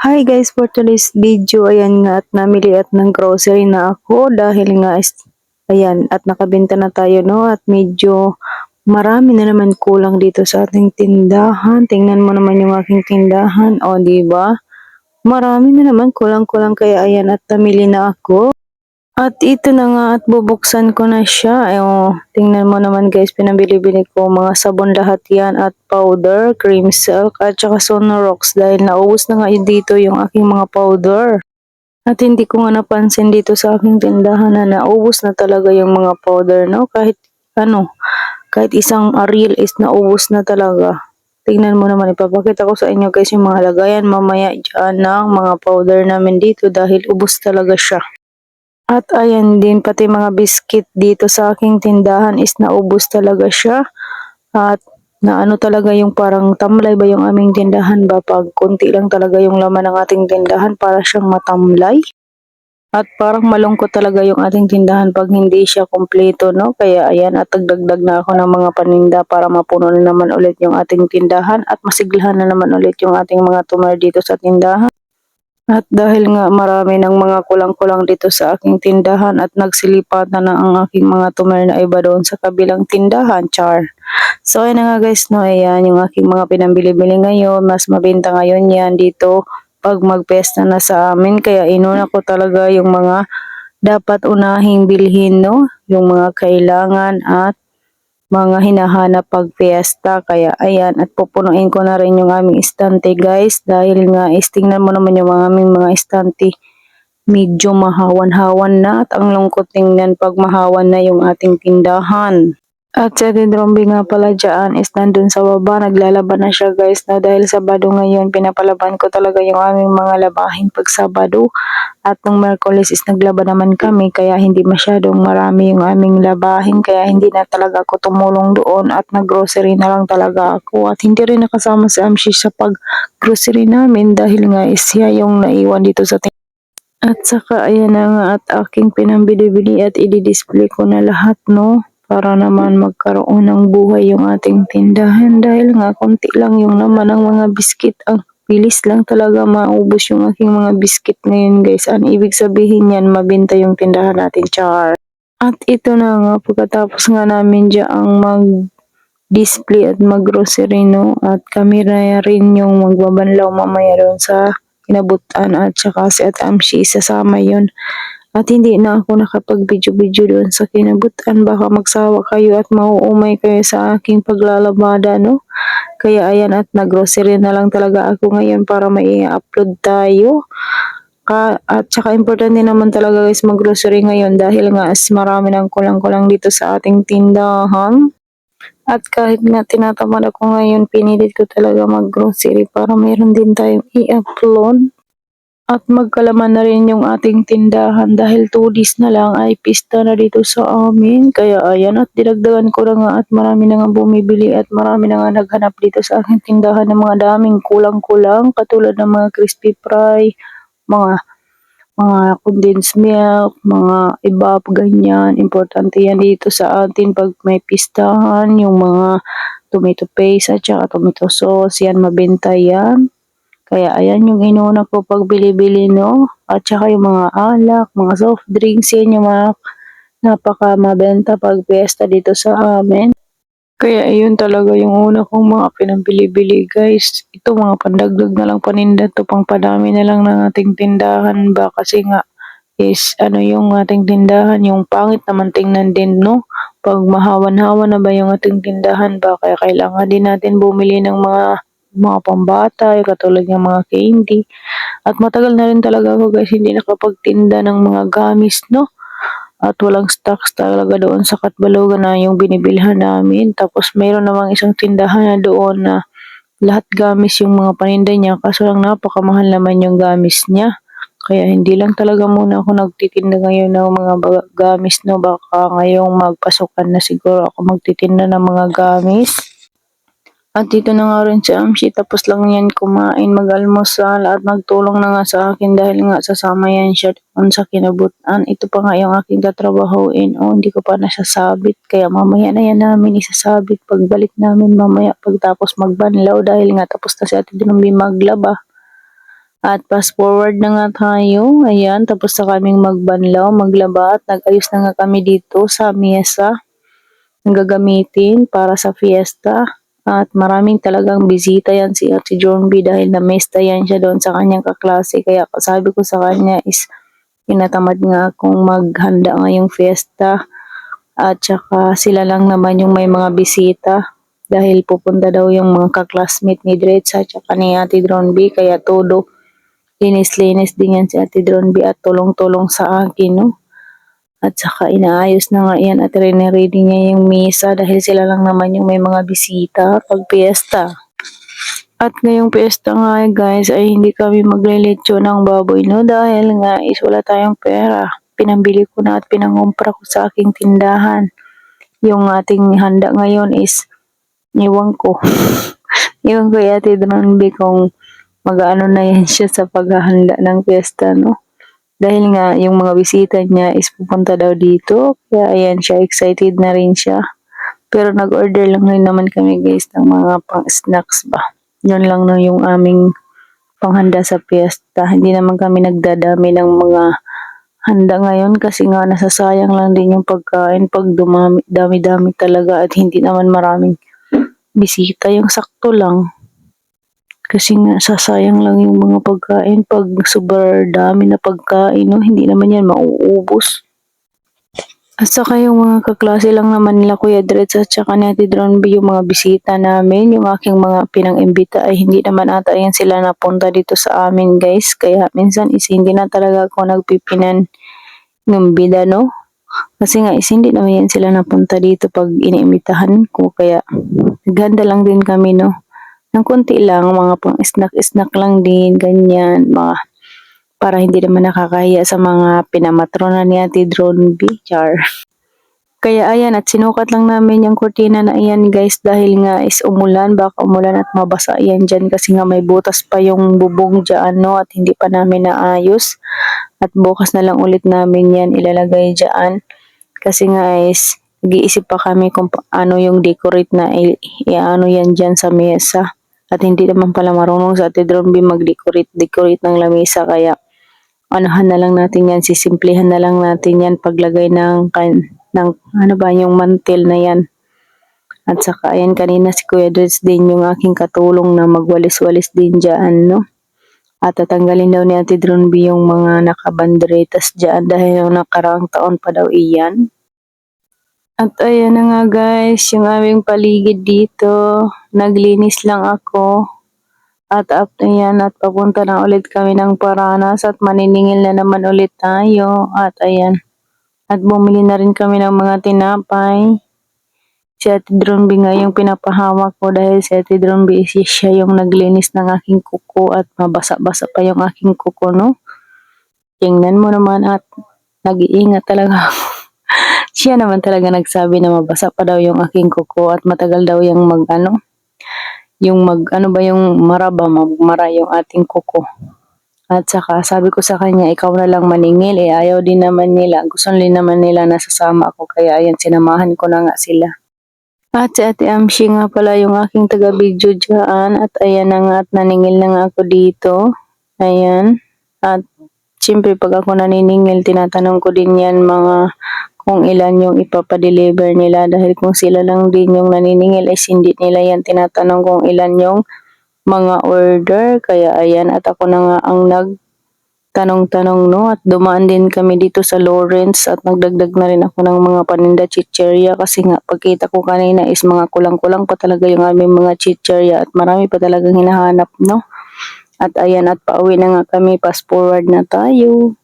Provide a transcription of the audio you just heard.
Hi guys, for today's video, ayan nga at namili at ng grocery na ako dahil nga ayan at nakabenta na tayo no at medyo marami na naman kulang dito sa ating tindahan. Tingnan mo naman yung aking tindahan, o ba? Marami na naman kulang-kulang kaya ayan at namili na ako. At ito na nga at bubuksan ko na siya. Ay, oh, tingnan mo naman guys, pinabili-bili ko mga sabon lahat yan at powder, cream silk at saka Sonorox dahil naubos na nga dito yung aking mga powder. At hindi ko nga napansin dito sa aking tindahan na naubos na talaga yung mga powder, no? Kahit ano, kahit isang ariel is naubos na talaga. Tingnan mo naman, ipapakita ko sa inyo guys yung mga lagayan mamaya dyan ng mga powder namin dito dahil ubos talaga siya. At ayan din, pati mga biscuit dito sa aking tindahan is naubos talaga siya. At na ano talaga yung parang tamlay ba yung aming tindahan ba pag konti lang talaga yung laman ng ating tindahan para siyang matamlay. At parang malungkot talaga yung ating tindahan pag hindi siya kompleto, no? Kaya ayan, at dagdag na ako ng mga paninda para mapuno na naman ulit yung ating tindahan at masiglahan na naman ulit yung ating mga tumer dito sa tindahan. At dahil nga marami ng mga kulang-kulang dito sa aking tindahan at nagsilipatan na ang aking mga tumer na iba doon sa kabilang tindahan, char. So ayun nga guys, no, ayan yung aking mga pinambili-bili ngayon, mas mabenta ngayon yan dito pag magpesta na sa amin. Kaya inuna ko talaga yung mga dapat unahing bilhin, no? Yung mga kailangan at mga hinahanap pag fiesta. Kaya ayan, at pupunuin ko na rin yung aming estante guys. Dahil nga, is tingnan mo naman yung aming mga estante. Medyo mahawan-hawan na at ang lungkot tingnan pag mahawan na yung ating tindahan. At si Ate Dromby nga pala dyan is nandun sa baba, naglalaban na siya guys na dahil Sabado ngayon, pinapalaban ko talaga yung aming mga labahin pag Sabado. At nung Merkulis is naglaban naman kami kaya hindi masyadong marami yung aming labahin kaya hindi na talaga ako tumulong doon at naggrocery na lang talaga ako. At hindi rin nakasama si Amshi sa pag-grocery namin dahil nga is siya yung naiwan dito sa tin- At saka ayan na nga at aking pinambili-bili at i-display ko na lahat no para naman magkaroon ng buhay yung ating tindahan. Dahil nga konti lang yung naman ng mga biskit ang bilis lang talaga maubos yung aking mga biskit ngayon guys. Ang ibig sabihin yan mabenta yung tindahan natin char. At ito na nga pagkatapos nga namin ang mag display at mag-grocery no? At kami na rin yung magbabanlaw mamaya doon sa kinabutan at saka si at Amshi sasama yun at hindi na ako nakapag-video-video doon sa kinabutan. Baka magsawa kayo at mauumay kayo sa aking paglalabada, no? Kaya ayan at nag-grocery na lang talaga ako ngayon para may upload tayo. Ka at saka importante naman talaga guys mag-grocery ngayon dahil nga as marami ng kulang-kulang dito sa ating tindahan. At kahit nga tinatamad ako ngayon, pinilit ko talaga mag-grocery para mayroon din tayong i-upload. At magkalaman na rin yung ating tindahan dahil 2 days na lang ay pista na dito sa amin. Kaya ayan at dinagdagan ko na nga at marami na nga bumibili at marami na nga naghanap dito sa aking tindahan ng mga daming kulang-kulang katulad ng mga crispy fry, mga mga condensed milk, mga iba ganyan. Importante yan dito sa atin pag may pistahan, yung mga tomato paste at saka tomato sauce, yan mabenta yan. Kaya ayan yung inuna ko pag bili-bili no. At saka yung mga alak, mga soft drinks, yan yung mga napaka mabenta pag piyesta dito sa amin. Kaya ayun talaga yung una kong mga pinambili-bili guys. Ito mga pandagdag na lang paninda to pang padami na lang ng ating tindahan ba kasi nga is ano yung ating tindahan yung pangit naman tingnan din no pag mahawan-hawan na ba yung ating tindahan ba kaya kailangan din natin bumili ng mga mga pambata, katulad ng mga candy. At matagal na rin talaga ako guys hindi nakapagtinda ng mga gamis, no? At walang stocks talaga doon sa Katbalogan na yung binibilhan namin. Tapos mayroon namang isang tindahan na doon na lahat gamis yung mga paninda niya kaso lang napakamahal naman yung gamis niya. Kaya hindi lang talaga muna ako nagtitinda ngayon ng mga gamis no baka ngayong magpasukan na siguro ako magtitinda ng mga gamis. At dito na nga rin si Amshi, tapos lang yan kumain, mag-almusal at nagtulong na nga sa akin dahil nga sasama yan siya doon sa kinabutan. Ito pa nga yung aking tatrabahoin. O, hindi ko pa nasasabit. Kaya mamaya na yan namin isasabit pagbalik namin mamaya pagtapos magbanlaw dahil nga tapos na si Ate Dinumbi maglaba. At fast forward na nga tayo. Ayan, tapos na kaming magbanlaw, maglaba at nag-ayos na nga kami dito sa mesa ang gagamitin para sa fiesta. At maraming talagang bisita yan si Ate Jornby dahil na-mesta yan siya doon sa kanyang kaklase. Kaya sabi ko sa kanya is tinatamad nga akong maghanda ngayong fiesta. At saka sila lang naman yung may mga bisita dahil pupunta daw yung mga kaklasmate ni Dretsa at saka ni Ate Dronby kaya todo linis-linis din yan si Ate Dronby at tulong-tulong sa akin no. At saka inaayos na nga yan at rin-ready niya yung misa dahil sila lang naman yung may mga bisita pag piyesta. At ngayong piyesta nga guys ay hindi kami maglilitsyo ng baboy no dahil nga is wala tayong pera. Pinambili ko na at pinangumpra ko sa aking tindahan. Yung ating handa ngayon is iwan ko. iwan ko yung ate Dronby kung mag-ano na yan siya sa paghahanda ng piyesta no. Dahil nga yung mga bisita niya is pupunta daw dito. Kaya ayan siya, excited na rin siya. Pero nag-order lang rin naman kami guys ng mga pang snacks ba. Yun lang no yung aming panghanda sa piyesta. Hindi naman kami nagdadami ng mga handa ngayon kasi nga nasasayang lang din yung pagkain pag dumami, dami-dami talaga at hindi naman maraming bisita. Yung sakto lang. Kasi nga, sasayang lang yung mga pagkain pag super dami na pagkain, no? Hindi naman yan mauubos. At saka yung mga kaklase lang naman nila Kuya Dretz at saka ni Ate Dronby yung mga bisita namin, yung aking mga pinang-imbita ay hindi naman ata yan sila napunta dito sa amin guys. Kaya minsan is hindi na talaga ako nagpipinan ng bida no. Kasi nga is hindi naman yan sila napunta dito pag iniimbitahan ko. Kaya ganda lang din kami no ng konti lang, mga pang snack-snack lang din, ganyan, mga para hindi naman nakakahiya sa mga pinamatrona ni Ate Drone B. Char. Kaya ayan, at sinukat lang namin yung kurtina na iyan guys dahil nga is umulan, baka umulan at mabasa yan dyan kasi nga may butas pa yung bubong dyan no at hindi pa namin naayos. At bukas na lang ulit namin yan ilalagay dyan kasi nga is nag-iisip pa kami kung ano yung decorate na i-ano yan dyan sa mesa. At hindi naman pala marunong sa Ate Dromby mag-decorate decorate ng lamesa kaya anuhan na lang natin yan, sisimplihan na lang natin yan paglagay ng, kan, ng ano ba yung mantel na yan. At saka ayan kanina si Kuya Dres din yung aking katulong na magwalis-walis din dyan no. At tatanggalin daw ni Ate Dromby yung mga nakabanderetas dyan dahil yung nakaraang taon pa daw iyan. At ayan na nga guys, yung aming paligid dito. Naglinis lang ako. At after yan, at papunta na ulit kami ng Paranas at maniningil na naman ulit tayo. At ayan. At bumili na rin kami ng mga tinapay. Si Ate Dronby nga yung pinapahawak ko dahil si Ate Dronby is siya yung naglinis ng aking kuko at mabasa-basa pa yung aking kuko, no? Tingnan mo naman at nag-iingat talaga ako siya naman talaga nagsabi na mabasa pa daw yung aking kuko at matagal daw yung mag ano, yung mag ano ba yung maraba, magmara yung ating kuko. At saka sabi ko sa kanya, ikaw na lang maningil, eh ayaw din naman nila, gusto din naman nila nasasama ako, kaya ayan, sinamahan ko na nga sila. At si Ate Amshi nga pala yung aking taga-video dyan, at ayan na nga at naningil na nga ako dito. Ayan. At siyempre pag ako naniningil, tinatanong ko din yan mga kung ilan yung ipapadeliver nila dahil kung sila lang din yung naniningil ay hindi nila yan tinatanong kung ilan yung mga order. Kaya ayan at ako na nga ang nagtanong-tanong no? At dumaan din kami dito sa Lawrence at nagdagdag na rin ako ng mga paninda chicheria kasi nga pagkita ko kanina is mga kulang-kulang pa talaga yung aming mga chicheria at marami pa talagang hinahanap no? At ayan at pauwi na nga kami. Fast forward na tayo